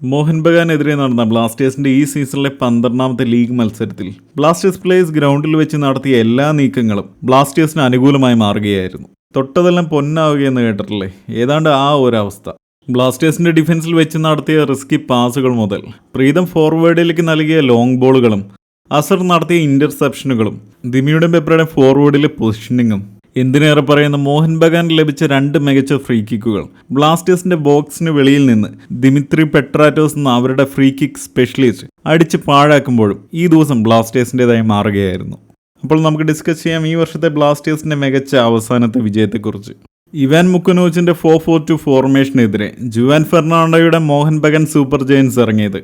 മോഹൻ ബഗാനെതിരെ നടന്ന ബ്ലാസ്റ്റേഴ്സിന്റെ ഈ സീസണിലെ പന്ത്രണ്ടാമത്തെ ലീഗ് മത്സരത്തിൽ ബ്ലാസ്റ്റേഴ്സ് പ്ലേയേഴ്സ് ഗ്രൗണ്ടിൽ വെച്ച് നടത്തിയ എല്ലാ നീക്കങ്ങളും ബ്ലാസ്റ്റേഴ്സിന് അനുകൂലമായി മാറുകയായിരുന്നു. തൊട്ടതെല്ലാം പൊന്നാവുകയെന്ന് കേട്ടിട്ടില്ലേ? ഏതാണ്ട് ആ ഒരവസ്ഥ. ബ്ലാസ്റ്റേഴ്സിന്റെ ഡിഫൻസിൽ വെച്ച് നടത്തിയ റിസ്കി പാസുകൾ മുതൽ പ്രീതം ഫോർവേഡിലേക്ക് നൽകിയ ലോങ് ബോളുകളും അസർ നടത്തിയ ഇന്റർസെപ്ഷനുകളും ദിമിയുടെ പെപ്പറയുടെ ഫോർവേഡിലെ പൊസിഷനിങ്ങും എന്തിനേറെ പറയുന്ന മോഹൻ ബഗാൻ ലഭിച്ച രണ്ട് മികച്ച ഫ്രീ കിക്കുകൾ ബ്ലാസ്റ്റേഴ്സിന്റെ ബോക്സിന് വെളിയിൽ നിന്ന് ദിമിത്രി പെട്രാറ്റോസ് എന്ന അവരുടെ ഫ്രീ കിക്ക് സ്പെഷ്യലിസ്റ്റ് അടിച്ച് പാഴാക്കുമ്പോഴും ഈ ദിവസം ബ്ലാസ്റ്റേഴ്സിന്റെതായി മാറുകയായിരുന്നു. അപ്പോൾ നമുക്ക് ഡിസ്കസ് ചെയ്യാം ഈ വർഷത്തെ ബ്ലാസ്റ്റേഴ്സിന്റെ മികച്ച അവസാനത്തെ വിജയത്തെക്കുറിച്ച്. ഇവാൻ മുക്കനോച്ചിന്റെ ഫോർ ഫോർ ടു ഫോർമേഷനെതിരെ ജുവാൻ ഫെർണാണ്ടോയുടെ മോഹൻ ബഗൻ സൂപ്പർ ജയൻസ് ഇറങ്ങിയത്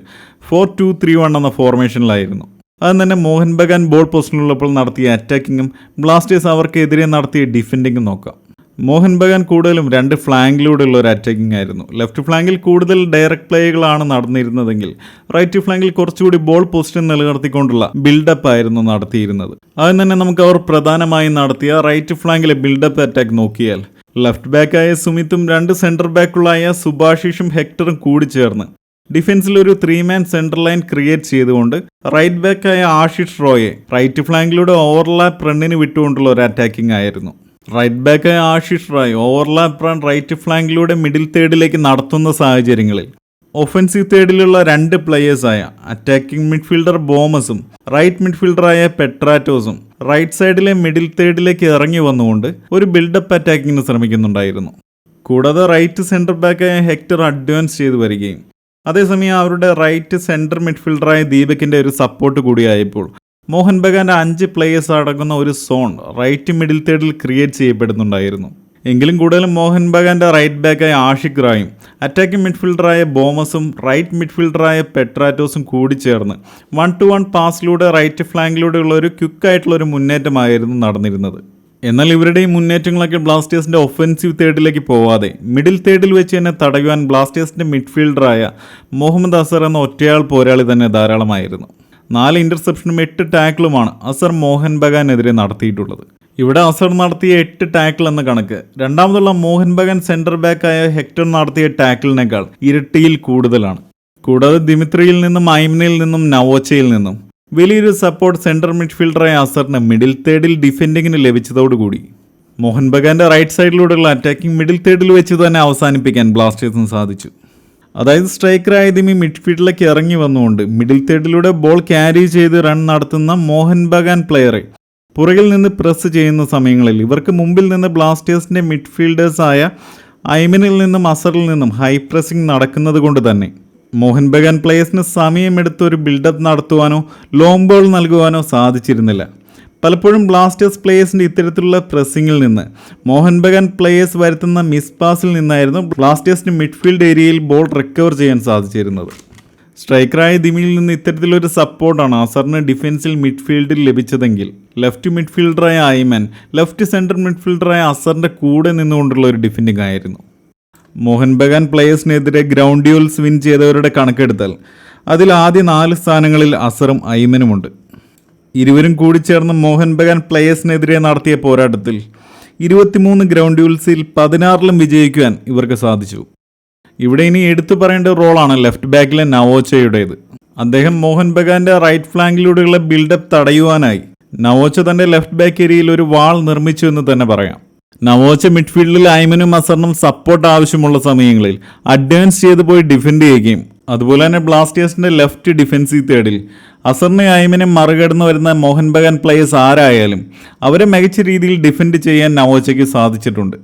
ഫോർ ടു ത്രീ വൺ എന്ന ഫോർമേഷനിലായിരുന്നു അത് തന്നെ മോഹൻ ബഗാൻ ബോൾ പോസ്റ്റിലുള്ളപ്പോൾ നടത്തിയ അറ്റാക്കിങ്ങും ബ്ലാസ്റ്റേഴ്സ് അവർക്കെതിരെ നടത്തിയ ഡിഫെൻഡിങ്ങും നോക്കാം. മോഹൻ ബഗാൻ കൂടുതലും രണ്ട് ഫ്ലാങ്കിലൂടെയുള്ള ഒരു അറ്റാക്കിംഗ് ആയിരുന്നു. ലെഫ്റ്റ് ഫ്ലാങ്കിൽ കൂടുതൽ ഡയറക്ട് പ്ലേകളാണ് നടന്നിരുന്നതെങ്കിൽ റൈറ്റ് ഫ്ലാങ്കിൽ കുറച്ചുകൂടി ബോൾ പൊസിഷൻ നിലനിർത്തിക്കൊണ്ടുള്ള ബിൽഡപ്പ് ആയിരുന്നു നടത്തിയിരുന്നത്. അതിന് തന്നെ നമുക്ക് അവർ പ്രധാനമായും നടത്തിയ റൈറ്റ് ഫ്ലാങ്കിലെ ബിൽഡപ്പ് അറ്റാക്ക് നോക്കിയാൽ ലെഫ്റ്റ് ബാക്കായ സുമിത്തും രണ്ട് സെന്റർ ബാക്കുകളായ സുഭാഷിഷും ഹെക്ടറും കൂടി ചേർന്ന് ഡിഫൻസിൽ ഒരു three man central line create ചെയ്തുകൊണ്ട് റൈറ്റ് ബാക്കായ ആഷിഷ് റോയെ റൈറ്റ് ഫ്ലാങ്കിലൂടെ ഓവർലാപ്പ് റണ്ണിന് വിട്ടുകൊണ്ടുള്ള ഒരു അറ്റാക്കിംഗ് ആയിരുന്നു. Right ബാക്കായ Ashish Roy overlap run right ഫ്ലാങ്കിലൂടെ middle തേർഡിലേക്ക് നടത്തുന്ന സാഹചര്യങ്ങളിൽ ഒഫൻസീവ് തേർഡിലുള്ള രണ്ട് പ്ലെയേഴ്സായ അറ്റാക്കിംഗ് മിഡ്ഫീൽഡർ ബോമസും റൈറ്റ് മിഡ്ഫീൽഡറായ പെട്രാറ്റോസും റൈറ്റ് സൈഡിലെ മിഡിൽ തേർഡിലേക്ക് ഇറങ്ങി വന്നുകൊണ്ട് ഒരു ബിൽഡപ്പ് അറ്റാക്കിങ്ങിന് ശ്രമിക്കുന്നുണ്ടായിരുന്നു. കൂടാതെ റൈറ്റ് സെന്റർ ബാക്കായ ഹെക്ടർ അഡ്വാൻസ് ചെയ്തു വരികയും അതേസമയം അവരുടെ റൈറ്റ് സെന്റർ മിഡ്ഫീൽഡറായ ദീപകിന്റെ ഒരു സപ്പോർട്ട് കൂടിയായപ്പോൾ മോഹൻ ബഗാന്റെ അഞ്ച് പ്ലേയേഴ്സ് അടങ്ങുന്ന ഒരു സോൺ റൈറ്റ് മിഡിൽ തേർഡിൽ ക്രിയേറ്റ് ചെയ്യപ്പെടുന്നുണ്ടായിരുന്നു. എങ്കിലും കൂടുതലും മോഹൻ ബഗാന്റെ റൈറ്റ് ബാക്കായ ആഷിഖ് റായും അറ്റാക്കിംഗ് മിഡ്ഫീൽഡറായ ബോമസും റൈറ്റ് മിഡ്ഫീൽഡറായ പെട്രാറ്റോസും കൂടി ചേർന്ന് വൺ ടു വൺ പാസിലൂടെ റൈറ്റ് ഫ്ലാങ്കിലൂടെയുള്ള ഒരു ക്വിക്കായിട്ടുള്ള ഒരു മുന്നേറ്റമായിരുന്നു നടന്നിരുന്നത്. എന്നാൽ ഇവരുടെ ഈ മുന്നേറ്റങ്ങളൊക്കെ ബ്ലാസ്റ്റേഴ്സിന്റെ ഒഫൻസീവ് തേർഡിലേക്ക് പോവാതെ മിഡിൽ തേർഡിൽ വെച്ച് തന്നെ തടയുവാൻ ബ്ലാസ്റ്റേഴ്സിന്റെ മിഡ്ഫീൽഡറായ മുഹമ്മദ് അസർ എന്ന ഒറ്റയാൾ പോരാളി തന്നെ ധാരാളമായിരുന്നു. നാല് ഇന്റർസെപ്ഷനും എട്ട് ടാക്കിളുമാണ് അസർ മോഹൻ ബഗാനെതിരെ നടത്തിയിട്ടുള്ളത്. ഇവിടെ അസർ നടത്തിയ എട്ട് ടാക്കിൾ എന്ന കണക്ക് രണ്ടാമതുള്ള മോഹൻ ബഗാൻ സെന്റർ ബാക്കായ ഹെക്ടർ നടത്തിയ ടാക്കിളിനേക്കാൾ ഇരട്ടിയിൽ കൂടുതലാണ്. കൂടാതെ ദിമിത്രിയിൽ നിന്നും ഐമിനയിൽ നിന്നും നവോച്ചയിൽ നിന്നും വലിയൊരു സപ്പോർട്ട് സെന്റർ മിഡ്ഫീൽഡറായ അസറിന് മിഡിൽ തേർഡിൽ ഡിഫെൻഡിങ്ങിന് ലഭിച്ചതോടുകൂടി. മോഹൻ ബഗാന്റെ റൈറ്റ് സൈഡിലൂടെയുള്ള അറ്റാക്കിംഗ് മിഡിൽ തേർഡിൽ വെച്ച് തന്നെ അവസാനിപ്പിക്കാൻ ബ്ലാസ്റ്റേഴ്സിന് സാധിച്ചു. അതായത് സ്ട്രൈക്കറായ ദിമി മിഡ്ഫീൽഡിലേക്ക് ഇറങ്ങി വന്നുകൊണ്ട് മിഡിൽ തേർഡിലൂടെ ബോൾ ക്യാരി ചെയ്ത് റൺ നടത്തുന്ന മോഹൻ ബഗാൻ പ്ലെയറെ പുറകിൽ നിന്ന് പ്രസ് ചെയ്യുന്ന സമയങ്ങളിൽ ഇവർക്ക് മുമ്പിൽ നിന്ന് ബ്ലാസ്റ്റേഴ്സിന്റെ മിഡ്ഫീൽഡേഴ്സായ ഐമിനിൽ നിന്നും അസറിൽ നിന്നും ഹൈ പ്രസിംഗ് നടക്കുന്നത് കൊണ്ട് തന്നെ മോഹൻ ബഗാൻ പ്ലേയേഴ്സിന് സമയമെടുത്ത് ഒരു ബിൽഡപ്പ് നടത്തുവാനോ ലോങ് ബോൾ നൽകുവാനോ സാധിച്ചിരുന്നില്ല. പലപ്പോഴും ബ്ലാസ്റ്റേഴ്സ് പ്ലേയേഴ്സിന്റെ ഇത്തരത്തിലുള്ള പ്രസ്സിങ്ങിൽ നിന്ന് മോഹൻ ബഗാൻ പ്ലേയേഴ്സ് വരുത്തുന്ന മിസ് പാസിൽ നിന്നായിരുന്നു ബ്ലാസ്റ്റേഴ്സിന് മിഡ്ഫീൽഡ് ഏരിയയിൽ ബോൾ റിക്കവർ ചെയ്യാൻ സാധിച്ചിരുന്നത്. സ്ട്രൈക്കറായ ദിമിയിൽ നിന്ന് ഇത്തരത്തിലൊരു സപ്പോർട്ടാണ് അസറിന് ഡിഫൻസിൽ മിഡ്ഫീൽഡിൽ ലഭിച്ചതെങ്കിൽ ലെഫ്റ്റ് മിഡ്ഫീൽഡറായ ഐമൻ ലെഫ്റ്റ് സെന്റർ മിഡ്ഫീൽഡറായ അസറിന്റെ കൂടെ നിന്നുകൊണ്ടുള്ള ഒരു ഡിഫൻഡിംഗ് ആയിരുന്നു. മോഹൻ ബഗാൻ പ്ലേയേഴ്സിനെതിരെ ഗ്രൗണ്ട് ഡ്യൂൽസ് വിൻ ചെയ്തവരുടെ കണക്കെടുത്താൽ. അതിൽ ആദ്യ നാല് സ്ഥാനങ്ങളിൽ അസറും ഐമനുമുണ്ട് ഇരുവരും കൂടി ചേർന്ന് മോഹൻ ബഗാൻ പ്ലേയേഴ്സിനെതിരെ നടത്തിയ പോരാട്ടത്തിൽ ഇരുപത്തിമൂന്ന് ഗ്രൗണ്ട് ഡ്യൂൽസിൽ പതിനാറിലും വിജയിക്കുവാൻ ഇവർക്ക് സാധിച്ചു. ഇവിടെ ഇനി എടുത്തു പറയേണ്ട റോളാണ് ലെഫ്റ്റ് ബാക്കിലെ നവോച്ചയുടേത്. അദ്ദേഹം മോഹൻ ബഗാന്റെ റൈറ്റ് ഫ്ലാങ്കിലൂടെയുള്ള ബിൽഡപ്പ് തടയുവാനായി നവോച്ച തന്റെ ലെഫ്റ്റ് ബാക്ക് ഏരിയയിൽ ഒരു വാൾ നിർമ്മിച്ചു എന്ന് തന്നെ പറയാം. നവോച്ച മിഡ്ഫീൽഡിൽ ഐമനും അസറിനും സപ്പോർട്ട് ആവശ്യമുള്ള സമയങ്ങളിൽ അഡ്വാൻസ് ചെയ്ത് പോയി ഡിഫെൻഡ് ചെയ്യുകയും അതുപോലെ തന്നെ ബ്ലാസ്റ്റേഴ്സിന്റെ ലെഫ്റ്റ് ഡിഫൻസീവ് തേർഡിൽ അസറിനെ ഐമനെ മറികടന്ന് വരുന്ന മോഹൻ ബഗാൻ പ്ലേയേഴ്സ് ആരായാലും അവരെ മികച്ച രീതിയിൽ ഡിഫെൻഡ് ചെയ്യാൻ നവോച്ചയ്ക്ക് സാധിച്ചിട്ടുണ്ട്.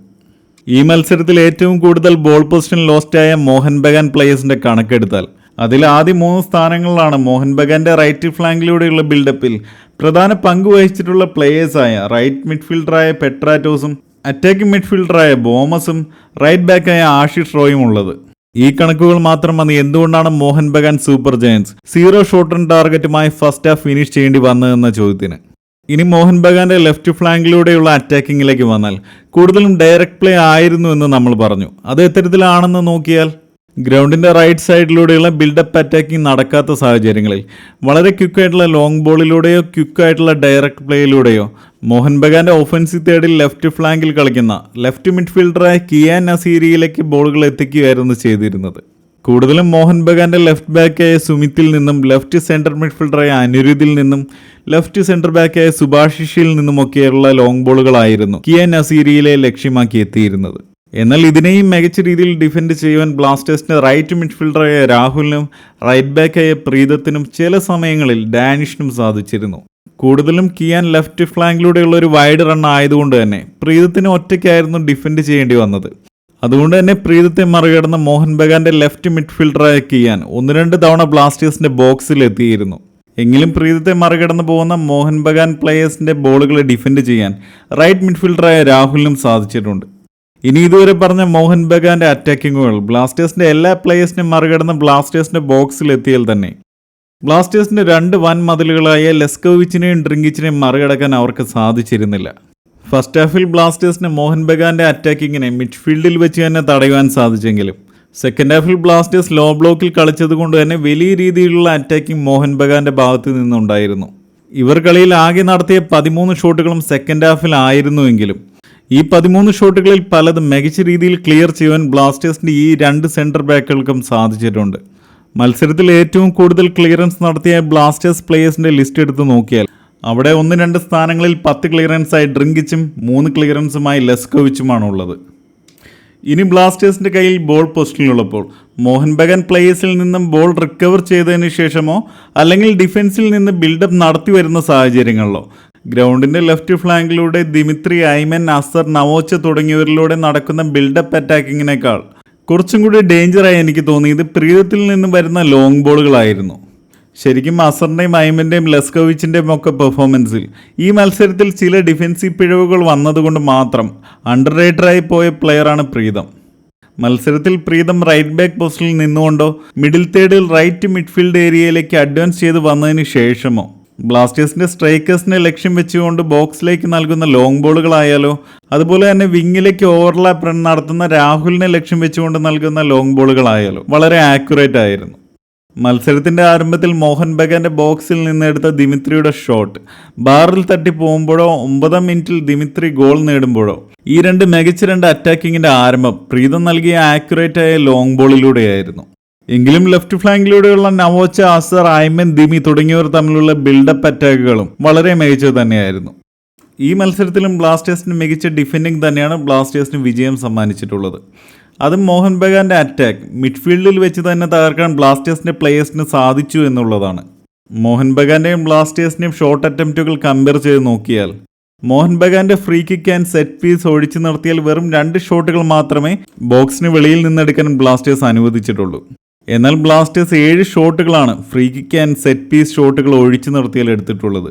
ഈ മത്സരത്തിൽ ഏറ്റവും കൂടുതൽ ബോൾ പൊസിഷൻ ലോസ്റ്റായ മോഹൻ ബഗാൻ പ്ലേയേഴ്സിന്റെ കണക്കെടുത്താൽ അതിൽ ആദ്യ മൂന്ന് സ്ഥാനങ്ങളിലാണ് മോഹൻ ബഗാന്റെ റൈറ്റ് ഫ്ലാങ്കിലൂടെയുള്ള ബിൽഡപ്പിൽ പ്രധാന പങ്ക് വഹിച്ചിട്ടുള്ള പ്ലേയേഴ്സായ റൈറ്റ് മിഡ്ഫീൽഡറായ പെട്രാറ്റോസും അറ്റാക്കിംഗ് മിഡ്ഫീൽഡറായ ബോമസും റൈറ്റ് ബാക്കായ ആഷിഷ് റോയും ഉള്ളത്. ഈ കണക്കുകൾ മാത്രം മതി എന്തുകൊണ്ടാണ് Mohun Bagan super giants zero shot and ടാർഗറ്റുമായി first half finish ചെയ്യേണ്ടി വന്നതെന്ന ചോദ്യത്തിന്. ഇനി മോഹൻ ബഗാന്റെ ലെഫ്റ്റ് ഫ്ലാങ്കിലൂടെയുള്ള അറ്റാക്കിങ്ങിലേക്ക് വന്നാൽ കൂടുതലും ഡയറക്റ്റ് പ്ലേ ആയിരുന്നു എന്ന് നമ്മൾ പറഞ്ഞു. അത് എത്തരത്തിലാണെന്ന് നോക്കിയാൽ ഗ്രൗണ്ടിന്റെ റൈറ്റ് സൈഡിലൂടെയുള്ള ബിൽഡപ്പ് അറ്റാക്കിംഗ് നടക്കാത്ത സാഹചര്യങ്ങളിൽ വളരെ ക്വിക്കായിട്ടുള്ള ലോങ് ബോളിലൂടെയോ ക്വിക്കായിട്ടുള്ള ഡയറക്റ്റ് പ്ലേയിലൂടെയോ മോഹൻ ബഗാന്റെ ഓഫൻസീവ് തേർഡിൽ ലെഫ്റ്റ് ഫ്ലാങ്കിൽ കളിക്കുന്ന ലെഫ്റ്റ് മിഡ്ഫീൽഡറായ കിയാൻ നസീരിയിലേക്ക് ബോളുകൾ എത്തിക്കുകയായിരുന്നു ചെയ്തിരുന്നത്. കൂടുതലും മോഹൻ ബഗാന്റെ ലെഫ്റ്റ് ബാക്കായ സുമിത്തിൽ നിന്നും ലെഫ്റ്റ് സെന്റർ മിഡ്ഫീൽഡറായ അനിരുദ്ധിൽ നിന്നും ലെഫ്റ്റ് സെന്റർ ബാക്കായ സുഭാഷിഷിൽ നിന്നുമൊക്കെയുള്ള ലോങ് ബോളുകളായിരുന്നു കിയാൻ നസീരിയിലെ ലക്ഷ്യമാക്കി എത്തിയിരുന്നത്. എന്നാൽ ഇതിനെയും മികച്ച രീതിയിൽ ഡിഫെൻഡ് ചെയ്യുവാൻ ബ്ലാസ്റ്റേഴ്സിന് റൈറ്റ് മിഡ്ഫീൽഡറായ രാഹുലിനും റൈറ്റ് ബാക്കായ പ്രീതത്തിനും ചില സമയങ്ങളിൽ ഡാനിഷിനും സാധിച്ചിരുന്നു. കൂടുതലും കിയാൻ ലെഫ്റ്റ് ഫ്ലാങ്കിലൂടെയുള്ള ഒരു വൈഡ് റൺ ആയതുകൊണ്ട് തന്നെ പ്രീതത്തിന് ഒറ്റയ്ക്കായിരുന്നു ഡിഫെൻഡ് ചെയ്യേണ്ടി വന്നത്. അതുകൊണ്ട് തന്നെ പ്രീതത്തെ മറികടന്ന മോഹൻ ബഗാന്റെ ലെഫ്റ്റ് മിഡ്ഫീൽഡറായ കിയാൻ ഒന്ന് രണ്ട് തവണ ബ്ലാസ്റ്റേഴ്സിന്റെ ബോക്സിൽ എത്തിയിരുന്നു. എങ്കിലും പ്രീതത്തെ മറികടന്ന് പോകുന്ന മോഹൻ ബഗാൻ പ്ലേയേഴ്സിന്റെ ബോളുകളെ ഡിഫെൻഡ് ചെയ്യാൻ റൈറ്റ് മിഡ്ഫീൽഡറായ രാഹുലിനും സാധിച്ചിട്ടുണ്ട്. ഇനി ഇതുവരെ പറഞ്ഞ മോഹൻ ബഗാന്റെ അറ്റാക്കിങ്ങുകൾ ബ്ലാസ്റ്റേഴ്സിന്റെ എല്ലാ പ്ലേയേഴ്സിനെ മറികടന്ന് ബ്ലാസ്റ്റേഴ്സിന്റെ ബോക്സിൽ എത്തിയാൽ തന്നെ. ബ്ലാസ്റ്റേഴ്സിന്റെ രണ്ട് വൻ മതിലുകളായ ലെസ്കോവിച്ചിനെയും ഡ്രിങ്കിച്ചിനെയും മറികടക്കാൻ അവർക്ക് സാധിച്ചിരുന്നില്ല. ഫസ്റ്റ് ഹാഫിൽ ബ്ലാസ്റ്റേഴ്സിന് മോഹൻ ബഗാന്റെ അറ്റാക്കിങ്ങിനെ മിഡ്ഫീൽഡിൽ വെച്ച് തന്നെ തടയുവാൻ സാധിച്ചെങ്കിലും സെക്കൻഡ് ഹാഫിൽ ബ്ലാസ്റ്റേഴ്സ് ലോ ബ്ലോക്കിൽ കളിച്ചതുകൊണ്ട് തന്നെ വലിയ രീതിയിലുള്ള അറ്റാക്കിംഗ് മോഹൻ ബഗാന്റെ ഭാഗത്ത് നിന്നുണ്ടായിരുന്നു. ഇവർ കളിയിൽ ആകെ നടത്തിയ പതിമൂന്ന് ഷോട്ടുകളും സെക്കൻഡ് ഹാഫിൽ ആയിരുന്നുവെങ്കിലും ഈ പതിമൂന്ന് ഷോട്ടുകളിൽ പലതും മികച്ച രീതിയിൽ ക്ലിയർ ചെയ്യുവാൻ ബ്ലാസ്റ്റേഴ്സിന്റെ ഈ രണ്ട് സെന്റർ ബാക്കുകൾക്കും സാധിച്ചിട്ടുണ്ട്. മത്സരത്തിൽ ഏറ്റവും കൂടുതൽ ക്ലിയറൻസ് നടത്തിയ ബ്ലാസ്റ്റേഴ്സ് പ്ലേയേഴ്സിന്റെ ലിസ്റ്റ് എടുത്ത് നോക്കിയാൽ അവിടെ ഒന്ന് രണ്ട് സ്ഥാനങ്ങളിൽ പത്ത് ക്ലിയറൻസായി ഡ്രിങ്കിച്ചും മൂന്ന് ക്ലിയറൻസുമായി ലെസ്കോവിച്ചുമാണ് ഉള്ളത് ഇനി ബ്ലാസ്റ്റേഴ്സിന്റെ കയ്യിൽ ബോൾ പോസ്റ്റിലുള്ളപ്പോൾ മോഹൻ ബഗൻ പ്ലേയേഴ്സിൽ നിന്നും ബോൾ റിക്കവർ ചെയ്തതിന് ശേഷമോ അല്ലെങ്കിൽ ഡിഫൻസിൽ നിന്ന് ബിൽഡപ്പ് നടത്തി വരുന്ന സാഹചര്യങ്ങളിലോ ഗ്രൗണ്ടിന്റെ ലെഫ്റ്റ് ഫ്ലാങ്കിലൂടെ ദിമിത്രി ഐമൻ അസർ നവോച്ച തുടങ്ങിയവരിലൂടെ നടക്കുന്ന ബിൽഡപ്പ് അറ്റാക്കിങ്ങിനേക്കാൾ കുറച്ചും കൂടി ഡേഞ്ചറായി എനിക്ക് തോന്നിയത് പ്രീതത്തിൽ നിന്ന് വരുന്ന ലോങ് ബോളുകളായിരുന്നു ശരിക്കും അസറിന്റെയും ഐമന്റെയും ലെസ്കോവിച്ചിന്റെയും ഒക്കെ പെർഫോമൻസിൽ ഈ മത്സരത്തിൽ ചില ഡിഫൻസീവ് പിഴവുകൾ വന്നതുകൊണ്ട് മാത്രം അണ്ടർ റേറ്ററായി പോയ പ്ലെയറാണ് പ്രീതം. മത്സരത്തിൽ പ്രീതം റൈറ്റ് ബാക്ക് പോസ്റ്റിൽ നിന്നുകൊണ്ടോ മിഡിൽ തേർഡിൽ റൈറ്റ് മിഡ്ഫീൽഡ് ഏരിയയിലേക്ക് അഡ്വാൻസ് ചെയ്ത് വന്നതിന് ശേഷമോ ബ്ലാസ്റ്റേഴ്സിന്റെ സ്ട്രൈക്കേഴ്സിനെ ലക്ഷ്യം വെച്ചുകൊണ്ട് ബോക്സിലേക്ക് നൽകുന്ന ലോങ് ബോളുകളായാലോ അതുപോലെ തന്നെ വിങ്ങിലേക്ക് ഓവർലാപ്പ് റൺ നടത്തുന്ന രാഹുലിനെ ലക്ഷ്യം വെച്ചുകൊണ്ട് നൽകുന്ന ലോങ് ബോളുകളായാലോ വളരെ ആക്യുറേറ്റ് ആയിരുന്നു. മത്സരത്തിന്റെ ആരംഭത്തിൽ മോഹൻ ബഗാന്റെ ബോക്സിൽ നിന്നെടുത്ത ദിമിത്രിയുടെ ഷോട്ട് ബാറിൽ തട്ടി പോകുമ്പോഴോ ഒമ്പതാം മിനിറ്റിൽ ദിമിത്രി ഗോൾ നേടുമ്പോഴോ ഈ രണ്ട് മികച്ച രണ്ട് അറ്റാക്കിങ്ങിന്റെ ആരംഭം പ്രീതം നൽകിയ ആക്യുറേറ്റായ ലോങ് ബോളിലൂടെയായിരുന്നു എങ്കിലും ലെഫ്റ്റ് ഫ്ലാങ്കിലൂടെയുള്ള നവോച്ച അസർ ആയ്മൻ ദിമി തുടങ്ങിയവർ തമ്മിലുള്ള ബിൽഡപ്പ് അറ്റാക്കുകളും വളരെ മികച്ചത് തന്നെയായിരുന്നു. ഈ മത്സരത്തിലും ബ്ലാസ്റ്റേഴ്സിന് മികച്ച ഡിഫൻഡിങ് തന്നെയാണ് ബ്ലാസ്റ്റേഴ്സിന് വിജയം സമ്മാനിച്ചിട്ടുള്ളത്. അതും മോഹൻ ബഗാന്റെ അറ്റാക്ക് മിഡ്ഫീൽഡിൽ വെച്ച് തന്നെ തകർക്കാൻ ബ്ലാസ്റ്റേഴ്സിന്റെ പ്ലേയേഴ്സിന് സാധിച്ചു എന്നുള്ളതാണ്. മോഹൻ ബഗാന്റെയും ബ്ലാസ്റ്റേഴ്സിന്റെയും ഷോട്ട് അറ്റംപ്റ്റുകൾ കമ്പയർ ചെയ്ത് നോക്കിയാൽ Mohun ബഗാന്റെ free kick and set piece ഒഴിച്ചു നിർത്തിയാൽ വെറും രണ്ട് ഷോട്ടുകൾ മാത്രമേ ബോക്സിന് വെളിയിൽ നിന്നെടുക്കാൻ ബ്ലാസ്റ്റേഴ്സ് അനുവദിച്ചിട്ടുള്ളൂ. എന്നാൽ ബ്ലാസ്റ്റേഴ്സ് ഏഴ് ഷോട്ടുകളാണ് free kick and set piece ഷോട്ടുകൾ ഒഴിച്ചു നിർത്തിയാൽ എടുത്തിട്ടുള്ളത്.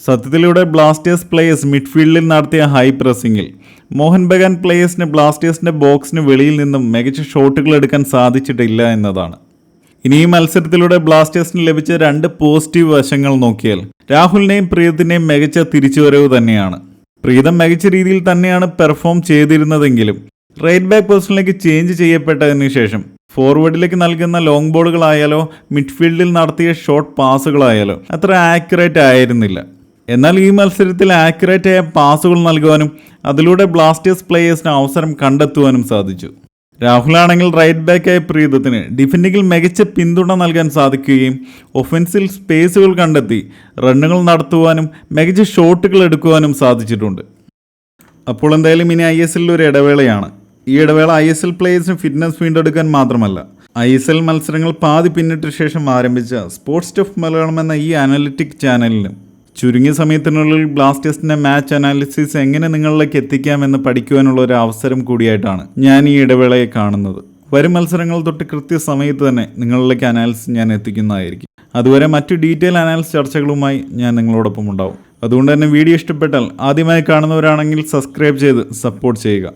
സത്യത്തിലൂടെ ബ്ലാസ്റ്റേഴ്സ് പ്ലേയേഴ്സ് മിഡ്ഫീൽഡിൽ നടത്തിയ ഹൈ പ്രസിംഗിൽ മോഹൻ ബഗാൻ പ്ലേയേഴ്സിന് ബ്ലാസ്റ്റേഴ്സിന്റെ ബോക്സിന് വെളിയിൽ നിന്നും മികച്ച ഷോട്ടുകൾ എടുക്കാൻ സാധിച്ചിട്ടില്ല എന്നതാണ്. ഇനി ഈ മത്സരത്തിലൂടെ ബ്ലാസ്റ്റേഴ്സിന് ലഭിച്ച രണ്ട് പോസിറ്റീവ് വശങ്ങൾ നോക്കിയാൽ രാഹുലിനെയും പ്രീതത്തിനെയും മികച്ച തിരിച്ചുവരവ് തന്നെയാണ്. പ്രീതം മികച്ച രീതിയിൽ തന്നെയാണ് പെർഫോം ചെയ്തിരുന്നതെങ്കിലും റൈറ്റ് ബാക്ക് പൊസിഷനിലേക്ക് ചേഞ്ച് ചെയ്യപ്പെട്ടതിന് ശേഷം ഫോർവേഡിലേക്ക് നൽകുന്ന ലോങ് ബോളുകളായാലോ മിഡ്ഫീൽഡിൽ നടത്തിയ ഷോർട്ട് പാസുകളായാലോ അത്ര ആക്യുറേറ്റ് ആയിരുന്നില്ല. എന്നാൽ ഈ മത്സരത്തിൽ ആക്യുറേറ്റ് ആയ പാസുകൾ നൽകുവാനും അതിലൂടെ ബ്ലാസ്റ്റേഴ്സ് പ്ലേയേഴ്സിന് അവസരം കണ്ടെത്തുവാനും സാധിച്ചു. രാഹുലാണെങ്കിൽ റൈറ്റ് ബാക്കായ പ്രീതത്തിന് ഡിഫൻഡിങ്ങിൽ മികച്ച പിന്തുണ നൽകാൻ സാധിക്കുകയും ഒഫൻസിൽ സ്പേസുകൾ കണ്ടെത്തി റണ്ണുകൾ നടത്തുവാനും മികച്ച ഷോട്ടുകൾ എടുക്കുവാനും സാധിച്ചിട്ടുണ്ട്. അപ്പോൾ എന്തായാലും ഇനി ഐ എസ് എല്ലിൽ ഒരു ഇടവേളയാണ്. ഈ ഇടവേള ഐ എസ് എൽ പ്ലേയേഴ്സിന് ഫിറ്റ്നസ് വീണ്ടെടുക്കാൻ മാത്രമല്ല ഐ എസ് എൽ മത്സരങ്ങൾ പാതി പിന്നിട്ട ശേഷം ആരംഭിച്ച സ്പോർട്സ് സ്റ്റഫ് മലയാളം എന്ന ഈ അനലിറ്റിക് ചാനലിനും ചുരുങ്ങിയ സമയത്തിനുള്ളിൽ ബ്ലാസ്റ്റേഴ്സിന്റെ മാച്ച് അനാലിസിസ് എങ്ങനെ നിങ്ങളിലേക്ക് എത്തിക്കാമെന്ന് പഠിക്കുവാനുള്ള ഒരു അവസരം കൂടിയായിട്ടാണ് ഞാൻ ഈ ഇടവേളയെ കാണുന്നത്. വരും മത്സരങ്ങൾ തൊട്ട് കൃത്യസമയത്ത് തന്നെ നിങ്ങളിലേക്ക് അനാലിസിസ് ഞാൻ എത്തിക്കുന്നതായിരിക്കും. അതുവരെ മറ്റു ഡീറ്റെയിൽ അനാലിസിസ് ചർച്ചകളുമായി ഞാൻ നിങ്ങളോടൊപ്പം ഉണ്ടാവും. അതുകൊണ്ട് തന്നെ വീഡിയോ ഇഷ്ടപ്പെട്ടാൽ ആദ്യമായി കാണുന്നവരാണെങ്കിൽ സബ്സ്ക്രൈബ് ചെയ്ത് സപ്പോർട്ട് ചെയ്യുക.